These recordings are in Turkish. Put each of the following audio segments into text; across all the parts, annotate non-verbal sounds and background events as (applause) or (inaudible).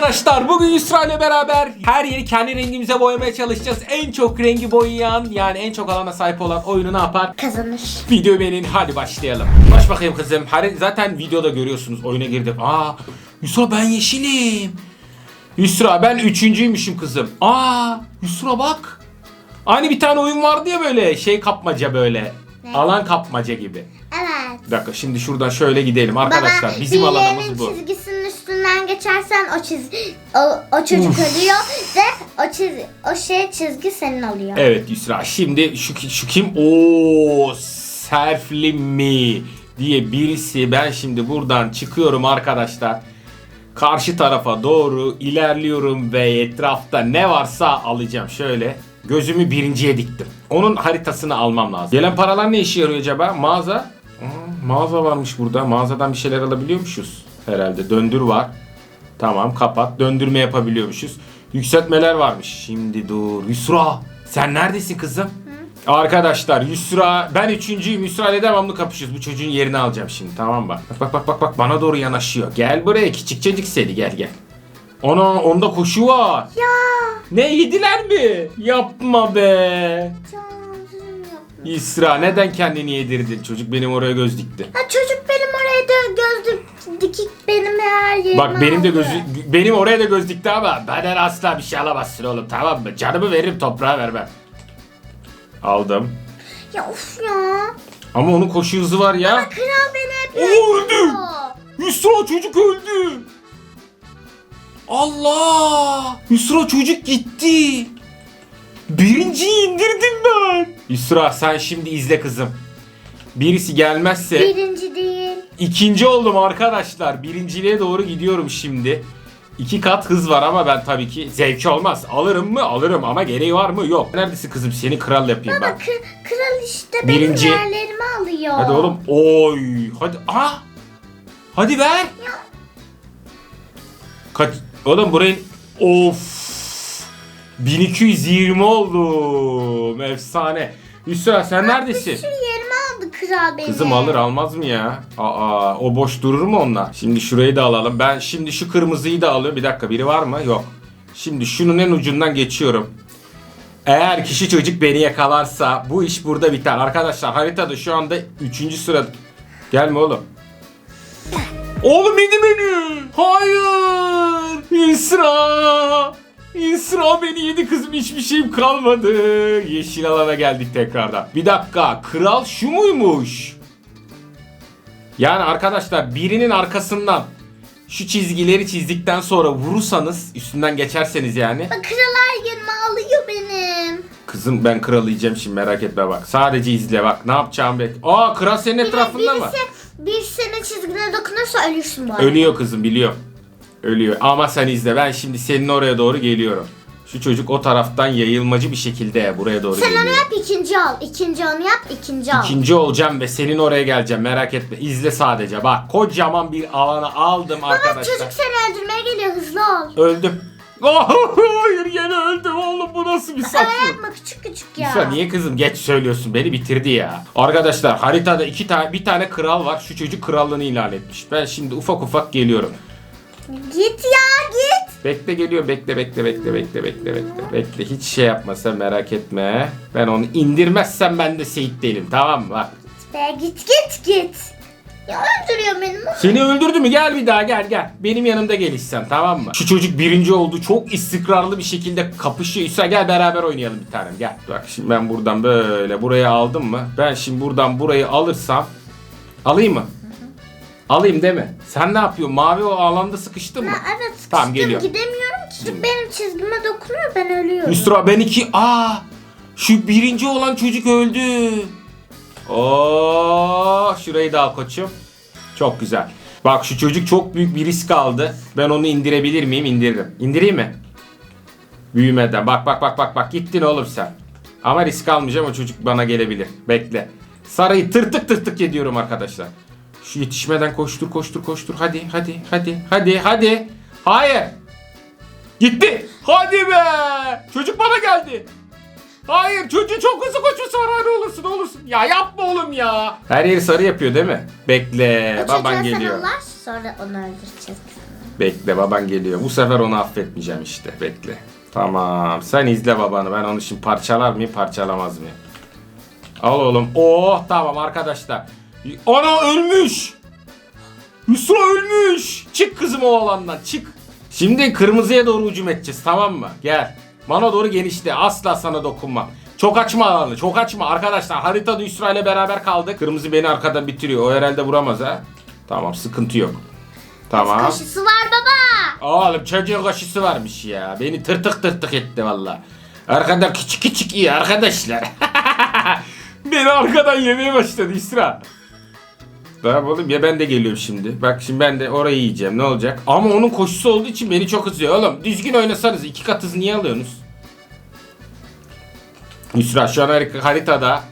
Arkadaşlar bugün Yusra ile beraber her yeri kendi rengimize boyamaya çalışacağız. En çok rengi boyayan yani en çok alana sahip olan oyunu ne yapar? Kazanır. Video benim hadi başlayalım. Baş bakayım kızım. Zaten videoda görüyorsunuz oyuna girdim. Aa Yusra ben yeşilim. Yusra ben üçüncüymüşüm kızım. Aa Yusra bak. Aynı bir tane oyun vardı ya böyle şey kapmaca böyle. Ne? Alan kapmaca gibi. Evet. Bir dakika şimdi şuradan şöyle gidelim arkadaşlar. bizim birilerinin alanımız bu. üstünden geçersen o çiz o, o çocuk ölüyor ve o çiz o şey çizgi senin oluyor. Evet Yusra şimdi şu, şu kim? Oo Serfli mi diye birisi ben şimdi buradan çıkıyorum arkadaşlar. Karşı tarafa doğru ilerliyorum ve etrafta ne varsa alacağım. Şöyle gözümü birinciye diktim. Onun haritasını almam lazım. Gelen paralar ne işe yarıyor acaba? Mağaza. Aa, mağaza varmış burada. Mağazadan bir şeyler alabiliyormuşuz herhalde. Döndür var. Tamam kapat. Döndürme yapabiliyormuşuz. Yükseltmeler varmış. Şimdi dur. Yusra sen neredesin kızım? Arkadaşlar Yusra ben üçüncüyüm. Yusra ile devamlı kapışıyoruz. Bu çocuğun yerini alacağım şimdi tamam? Bak bak bak bak bak bana doğru yanaşıyor. Gel buraya küçük çocuk seni gel gel. Ona onda koşu var. Ya Ne yediler mi? Yapma be. canım. Yusra neden kendini yedirdin? Çocuk benim oraya göz dikti. Ha çocuk benim oraya dik- dikik benim her yerime Bak benim de aldı. gözü benim oraya da göz dikti ama benden asla bir şey alamazsın oğlum tamam mı? Canımı veririm toprağa vermem. Aldım. Ya of ya. Ama onun koşu hızı var ya. Kral beni hep Oo, öldü. Yusra çocuk öldü. Allah! Yusra çocuk gitti. Birinciyi indirdim ben. Yusra sen şimdi izle kızım. Birisi gelmezse Birinci değil. İkinci oldum arkadaşlar. Birinciliğe doğru gidiyorum şimdi. İki kat hız var ama ben tabii ki zevki olmaz. Alırım mı? Alırım ama gereği var mı? Yok. Neredesin kızım? Seni kral yapayım Baba ben. kı- kral işte Birinci. benim yerlerimi alıyor. Hadi oğlum. Oy. Hadi. Aa. Hadi ver. Kaç. Oğlum burayı. Of. 1220 oldum. Efsane. Hüsra sen neredesin? Yerimi aldı kral benim. Kızım alır almaz mı ya? Aa o boş durur mu onlar? Şimdi şurayı da alalım. Ben şimdi şu kırmızıyı da alıyorum. Bir dakika biri var mı? Yok. Şimdi şunun en ucundan geçiyorum. Eğer kişi çocuk beni yakalarsa bu iş burada biter. Arkadaşlar haritada şu anda 3. sırada. Gelme oğlum. Oğlum yedi beni. Hayır. İsra. İsra beni yedi kızım hiçbir şeyim kalmadı. Yeşil alana geldik tekrardan. Bir dakika kral şu muymuş? Yani arkadaşlar birinin arkasından şu çizgileri çizdikten sonra vurursanız üstünden geçerseniz yani. Bak kral her yerimi alıyor benim. Kızım ben kral yiyeceğim şimdi merak etme bak. Sadece izle bak ne yapacağım bek. Aa kral senin etrafında mı? birisi, bir senin çizgine dokunursa ölürsün bu arada. Ölüyor kızım biliyorum. Ölüyor. Ama sen izle. Ben şimdi senin oraya doğru geliyorum. Şu çocuk o taraftan yayılmacı bir şekilde buraya doğru Sen geliyor. onu yap ikinci al. İkinci onu yap ikinci al. İkinci olacağım ve senin oraya geleceğim. Merak etme. İzle sadece. Bak kocaman bir alana aldım Baba arkadaşlar. çocuk seni öldürmeye geliyor hızlı ol. Öldüm. Oh, hayır yine öldüm oğlum bu nasıl bir Öyle saçma. yapma küçük küçük ya. Yusra niye kızım geç söylüyorsun beni bitirdi ya. Arkadaşlar haritada iki tane bir tane kral var. Şu çocuk krallığını ilan etmiş. Ben şimdi ufak ufak geliyorum. Git ya git. Bekle geliyor. Bekle bekle bekle bekle bekle bekle. Bekle hiç şey yapma sen merak etme. Ben onu indirmezsem ben de Seyit değilim tamam mı? Bak. Be git git git. Ya öldürüyor beni. Seni öldürdü mü? Gel bir daha gel gel. Benim yanımda gel sen tamam mı? Şu çocuk birinci oldu. Çok istikrarlı bir şekilde kapışıyor. İsa gel beraber oynayalım bir tanem gel. Bak şimdi ben buradan böyle buraya aldım mı? Ben şimdi buradan burayı alırsam alayım mı? Alayım mi? Sen ne yapıyorsun? Mavi o alanda sıkıştın mı? Ha, evet sıkıştım Tamam, geliyor. gidemiyorum ki. Çünkü benim çizgime dokunuyor ben ölüyorum. Yusra ben iki. Aa! Şu birinci olan çocuk öldü. Oo, şurayı da al koçum. Çok güzel. Bak şu çocuk çok büyük bir risk aldı. Ben onu indirebilir miyim? İndiririm. İndireyim mi? Büyümeden. Bak bak bak bak bak gittin oğlum sen. Ama risk almayacağım o çocuk bana gelebilir. Bekle. Sarayı tırtık tırtık ediyorum arkadaşlar. Şu yetişmeden koştur koştur koştur. Hadi hadi hadi hadi hadi. Hayır. Gitti. Hadi be. Çocuk bana geldi. Hayır çocuğu çok hızlı koşuyorsa var ne olursun olursun. Ya yapma oğlum ya. Her yeri sarı yapıyor değil mi? Bekle O baban geliyor. ulaş, sonra onu öldüreceğiz. Bekle baban geliyor. Bu sefer onu affetmeyeceğim işte. Bekle. Tamam. Sen izle babanı. Ben onu şimdi parçalar mıyım parçalamaz mıyım? Al oğlum. Oh tamam arkadaşlar. Ana ölmüş. Yusra ölmüş. Çık kızım o alandan çık. Şimdi kırmızıya doğru hücum edeceğiz tamam mı? Gel. Bana doğru genişle. Asla sana dokunma. Çok açma alanı. Çok açma. Arkadaşlar haritada Yusra ile beraber kaldık. Kırmızı beni arkadan bitiriyor. O herhalde vuramaz ha. Tamam sıkıntı yok. Tamam. Kaşısı var baba. Oğlum çocuğun kaşısı varmış ya. Beni tırtık tırtık etti valla. Arkadan küçük küçük iyi arkadaşlar. (laughs) Beni arkadan yemeye başladı İsra. Tamam oğlum ya ben de geliyorum şimdi. Bak şimdi ben de orayı yiyeceğim ne olacak? Ama onun koşusu olduğu için beni çok hızlıyor. Oğlum düzgün oynasanız iki kat hız niye alıyorsunuz? İsra şu an har- haritada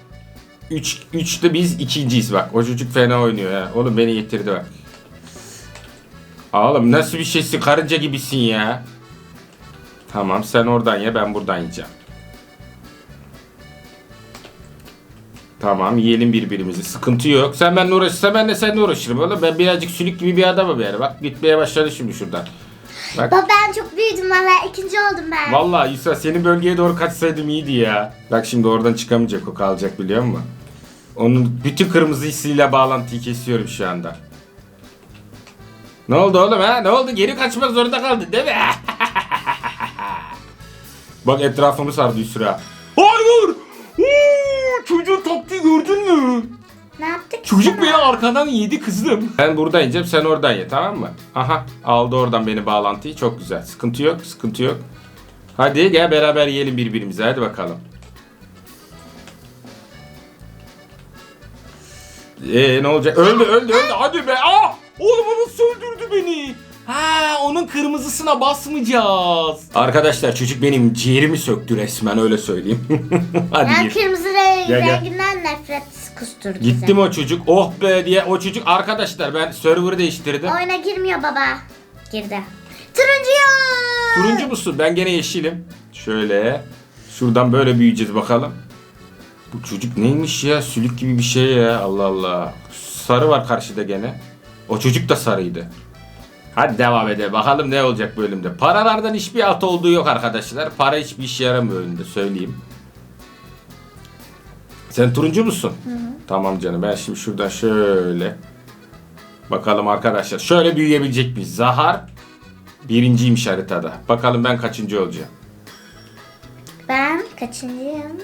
3 3'te biz ikinciyiz bak. O çocuk fena oynuyor ya. Oğlum beni getirdi bak. Oğlum nasıl bir şeysin karınca gibisin ya. Tamam sen oradan ye ben buradan yiyeceğim. Tamam yiyelim birbirimizi. Sıkıntı yok. Sen benimle uğraşırsan ben de seninle uğraşırım. Oğlum ben birazcık sülük gibi bir adamım yani. Bak gitmeye başladı şimdi şuradan. Bak. Baba ben çok büyüdüm valla. ikinci oldum ben. Vallahi Yusuf senin bölgeye doğru kaçsaydım iyiydi ya. Bak şimdi oradan çıkamayacak o kalacak biliyor musun? Onun bütün kırmızı hissiyle bağlantıyı kesiyorum şu anda. Ne oldu oğlum ha? Ne oldu? Geri kaçmak zorunda kaldın değil mi? (laughs) Bak etrafımı sardı Yusra. Çocuğun taktiği gördün mü? Ne yaptık? Çocuk sana? beni arkadan yedi kızım. Ben buradan yiyeceğim sen oradan ye tamam mı? Aha aldı oradan beni bağlantıyı çok güzel. Sıkıntı yok sıkıntı yok. Hadi gel beraber yiyelim birbirimize hadi bakalım. Ee ne olacak? Öldü öldü öldü hadi be. Aa! Oğlum o nasıl öldürdü beni? Ha onun kırmızısına basmayacağız. Arkadaşlar çocuk benim ciğerimi söktü resmen öyle söyleyeyim. (laughs) hadi Ben ye. kırmızı re- Gel, gel. renginden nefret kusturdu Gitti mi o çocuk? Oh be diye o çocuk arkadaşlar ben server'ı değiştirdim. Oyuna girmiyor baba. Girdi. Turuncuyu. Turuncu musun? Ben gene yeşilim. Şöyle. Şuradan böyle büyüyeceğiz bakalım. Bu çocuk neymiş ya? Sülük gibi bir şey ya. Allah Allah. Sarı var karşıda gene. O çocuk da sarıydı. Hadi devam edelim. Bakalım ne olacak bölümde. Paralardan hiçbir alt olduğu yok arkadaşlar. Para hiçbir işe yaramıyor önünde söyleyeyim. Sen turuncu musun? Tamam canım. Ben şimdi şuradan şöyle. Bakalım arkadaşlar. Şöyle büyüyebilecek miyiz? Zahar birinciymiş haritada. Bakalım ben kaçıncı olacağım. Ben kaçıncıyım?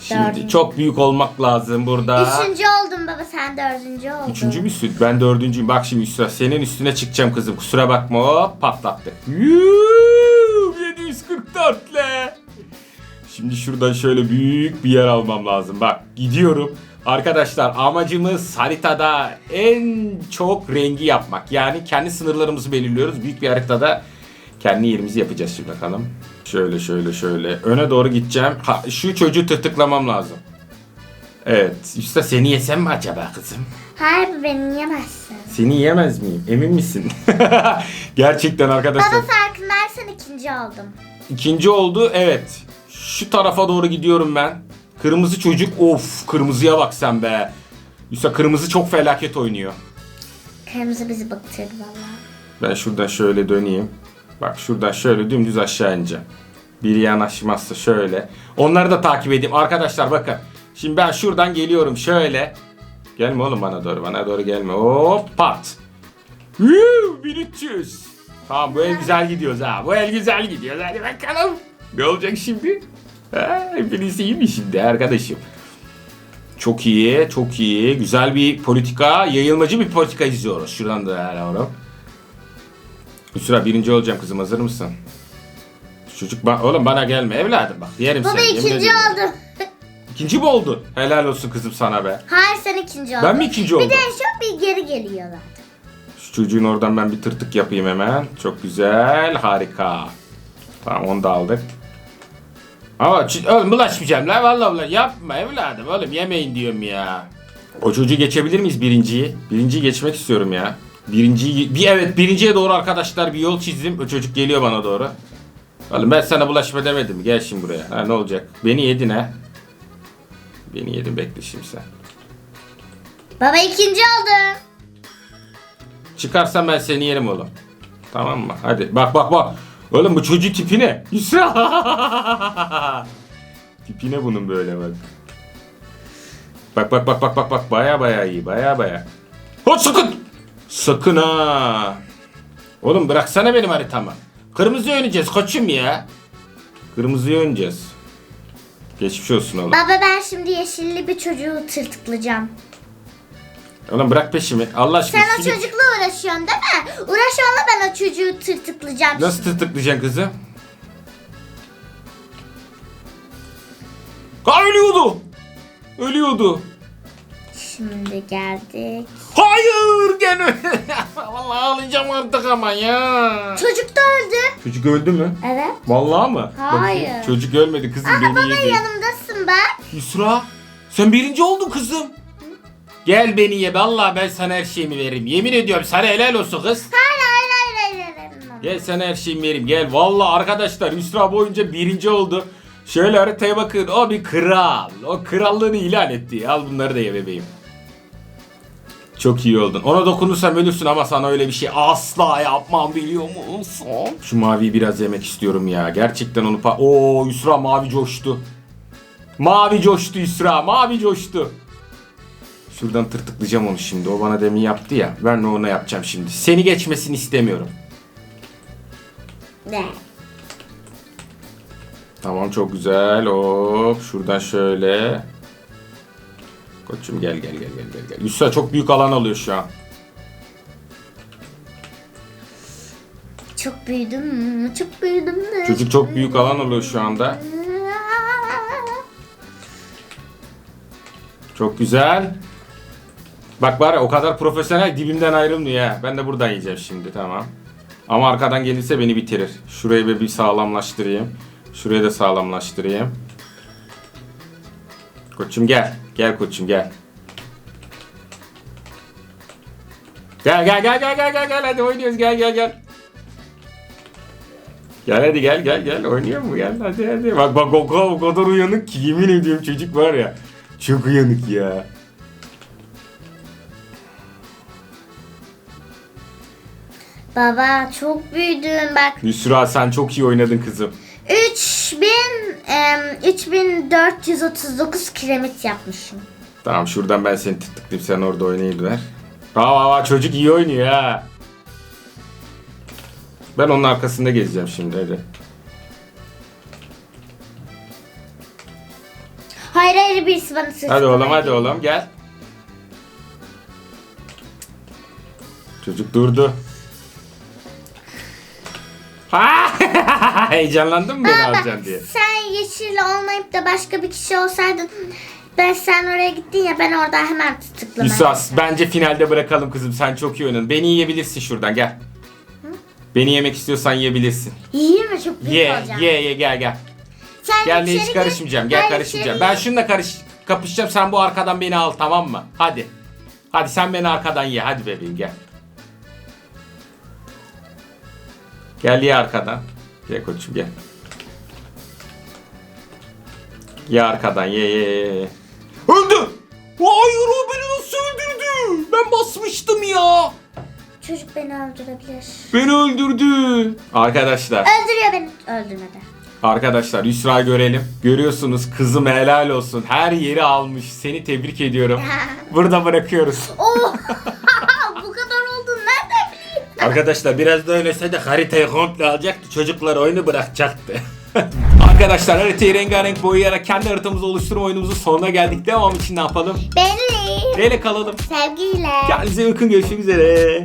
Şimdi Dördüncü. çok büyük olmak lazım burada. Üçüncü oldum baba sen dördüncü oldun. Üçüncü müsün? Ben dördüncüyüm. Bak şimdi üstüne, senin üstüne çıkacağım kızım. Kusura bakma. Hop patlattı. Yuuu, 744 le. Şimdi şuradan şöyle büyük bir yer almam lazım. Bak gidiyorum. Arkadaşlar amacımız haritada en çok rengi yapmak. Yani kendi sınırlarımızı belirliyoruz. Büyük bir haritada kendi yerimizi yapacağız şimdi bakalım. Şöyle şöyle şöyle. Öne doğru gideceğim. Ha, şu çocuğu tırtıklamam lazım. Evet. Usta seni yesem mi acaba kızım? Hayır beni yemezsin. Seni yiyemez miyim? Emin misin? (laughs) Gerçekten arkadaşlar. Baba farkındaysan ikinci oldum. İkinci oldu. Evet. Şu tarafa doğru gidiyorum ben. Kırmızı çocuk. Of kırmızıya bak sen be. Usta kırmızı çok felaket oynuyor. Kırmızı bizi bıktırdı valla. Ben şuradan şöyle döneyim. Bak şuradan şöyle dümdüz aşağı ineceğim. Biri yanaşmazsa şöyle. Onları da takip edeyim. Arkadaşlar bakın. Şimdi ben şuradan geliyorum şöyle. Gelme oğlum bana doğru. Bana doğru gelme. Hop pat. Woo, 1300. Tamam bu el güzel gidiyoruz ha. Bu el güzel gidiyoruz. Hadi bakalım. Ne olacak şimdi? Ha, hepiniz iyi mi şimdi arkadaşım? Çok iyi, çok iyi. Güzel bir politika, yayılmacı bir politika izliyoruz. Şuradan da oğlum. Hüsra birinci olacağım kızım hazır mısın? Çocuk ba- oğlum bana gelme evladım bak yerim Baba seni. yemin ikinci ediyorum. oldum. İkinci mi oldun? Helal olsun kızım sana be. Hayır sen ikinci oldun. Ben mi ikinci Bir oldum? de şu bir geri geliyorlar. Şu çocuğun oradan ben bir tırtık yapayım hemen. Çok güzel harika. Tamam onu da aldık. Ama ç- oğlum bulaşmayacağım lan vallahi ulan yapma evladım oğlum yemeyin diyorum ya. O çocuğu geçebilir miyiz birinciyi? Birinciyi geçmek istiyorum ya. Birinciyi, bir evet birinciye doğru arkadaşlar bir yol çizdim. O çocuk geliyor bana doğru. Oğlum ben sana bulaşma demedim? Gel şimdi buraya. Ha ne olacak? Beni yedin ha. Beni yedin bekle şimdi sen. Baba ikinci oldum. Çıkarsam ben seni yerim oğlum. Tamam mı? Hadi bak bak bak. Oğlum bu çocuk tipi ne? (laughs) Tipi ne bunun böyle bak. Bak bak bak bak bak bak baya baya iyi baya baya. Hop sakın. Sakın ha. Oğlum bıraksana benim haritamı. Kırmızı oynayacağız koçum ya. Kırmızıyı oynayacağız. Geçmiş olsun oğlum. Baba ben şimdi yeşilli bir çocuğu tırtıklayacağım. Oğlum bırak peşimi. Allah aşkına. Sen o çocukla uğraşıyorsun değil mi? Uğraşanla ben o çocuğu tırtıklayacağım. Nasıl tırtıklayacaksın kızı? Ha ölüyordu. Ölüyordu. Şimdi geldik. Hayır gene. (laughs) Vallahi ağlayacağım artık ama ya. Çocuk da öldü. Çocuk öldü mü? Evet. Vallahi mı? Hayır. Bakayım. Çocuk ölmedi kızım Aha beni baba yedi. yanımdasın bak. Yusra sen birinci oldun kızım. Gel beni ye. Vallahi ben sana her şeyimi veririm. Yemin ediyorum sana helal olsun kız. Hayır hayır hayır hayır. Gel sana her şeyimi vereyim. Gel. Vallahi arkadaşlar Yusra boyunca birinci oldu. Şöyle haritaya bakın. O bir kral. O krallığını ilan etti. Al bunları da ye bebeğim. Çok iyi oldun. Ona dokunursam ölürsün ama sana öyle bir şey asla yapmam biliyor musun? Şu maviyi biraz yemek istiyorum ya. Gerçekten onu pa... Oo Yusra mavi coştu. Mavi coştu Yusra. Mavi coştu. Şuradan tırtıklayacağım onu şimdi. O bana demin yaptı ya. Ben de ona yapacağım şimdi. Seni geçmesini istemiyorum. Ne? Tamam çok güzel. Hop şuradan şöyle. Koçum gel gel gel gel gel. gel. Yusra çok büyük alan alıyor şu an. Çok büyüdüm mü? Çok büyüdüm mü? Çocuk çok büyük alan alıyor şu anda. Çok güzel. Bak var ya o kadar profesyonel dibimden ayrılmıyor ha. Ben de buradan yiyeceğim şimdi tamam. Ama arkadan gelirse beni bitirir. Şurayı bir sağlamlaştırayım. Şurayı da sağlamlaştırayım. Koçum gel. Gel koçum gel. Gel gel gel gel gel gel gel hadi oynuyoruz gel gel gel. Gel hadi gel gel gel oynuyor mu gel hadi hadi. Bak bak o kadar, o kadar uyanık ki yemin ediyorum çocuk var ya. Çok uyanık ya. Baba çok büyüdüm bak. Yusra sen çok iyi oynadın kızım. 3000 em, 3439 kiremit yapmışım. Tamam şuradan ben seni tıklayayım sen orada oynayıver. Aa, aa çocuk iyi oynuyor ha. Ben onun arkasında gezeceğim şimdi hadi. Hayır hayır birisi bana sırtına Hadi oğlum hadi oğlum gel. Çocuk durdu. Ha! (laughs) Heyecanlandın mı beni Baba alacaksın diye? sen yeşil olmayıp da başka bir kişi olsaydın ben sen oraya gittin ya ben orada hemen tıklamaya Yusas bence finalde bırakalım kızım sen çok iyi oynadın. Beni yiyebilirsin şuradan gel. Beni yemek istiyorsan yiyebilirsin. Yiyeyim mi çok büyük Ye olacağım. ye ye gel gel. Sen Gel hiç gir. karışmayacağım. Gel Hayır, karışmayacağım. Ben şununla karış kapışacağım. Sen bu arkadan beni al tamam mı? Hadi. Hadi sen beni arkadan ye. Hadi bebeğim gel. Gel ye arkadan. Gel koçum gel. Ye arkadan ye ye ye. ye. Öldü. Hayır o beni nasıl öldürdü? Ben basmıştım ya. Çocuk beni öldürebilir. Beni öldürdü. Arkadaşlar. Öldürüyor beni. Öldürmedi. Arkadaşlar Yusra görelim. Görüyorsunuz kızım helal olsun. Her yeri almış. Seni tebrik ediyorum. (laughs) Burada bırakıyoruz. Oh! Arkadaşlar biraz da de haritayı komple alacaktı. Çocuklar oyunu bırakacaktı. (laughs) Arkadaşlar haritayı rengarenk boyayarak kendi haritamızı oluşturma oyunumuzun sonuna geldik. Devam için ne yapalım? Belli. Neyle kalalım? Sevgiyle. Kendinize bakın görüşmek üzere.